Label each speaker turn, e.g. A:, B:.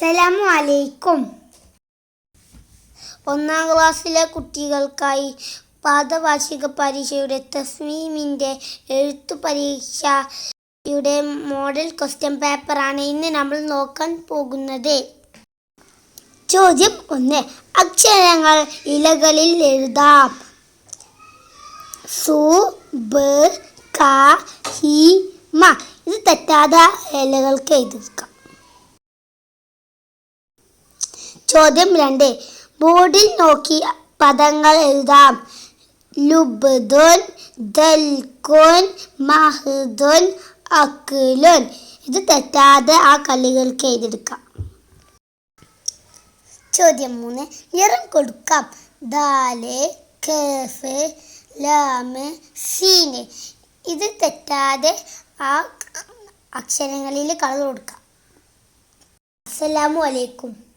A: അസ്സലാമു അലൈക്കും. ഒന്നാം ക്ലാസ്സിലെ കുട്ടികൾക്കായി പാദവാർഷിക പരീക്ഷയുടെ തസ്മീമിന്റെ എഴുത്തു പരീക്ഷയുടെ മോഡൽ ക്വസ്റ്റ്യൻ പേപ്പറാണ് ഇന്ന് നമ്മൾ നോക്കാൻ പോകുന്നത്. ചോദ്യം ഒന്ന് അക്ഷരങ്ങൾ ഇലകളിൽ എഴുതാം. സു ബ ക ഹി മ. ഇത് തെറ്റാതെ ഇലകൾക്ക് എഴുതിക്കാം ചോദ്യം രണ്ട്. ബോർഡിൽ നോക്കി പദങ്ങൾ എഴുതാം. ലുബ്ദുൻ ദൽകുൻ മഹ്ദുൻ അക്കുലുൻ ഇത് തെറ്റാതെ ആ കല്ലുകൾക്ക് എഴുതിയെടുക്കാം. ചോദ്യം മൂന്ന്. നിറം കൊടുക്കാം. ദാൽ കേഫ് ലാമ് സീന് ഇത് തെറ്റാതെ ആ അക്ഷരങ്ങളിൽ കളർ കൊടുക്കാം. അസ്സലാമു അലൈക്കും.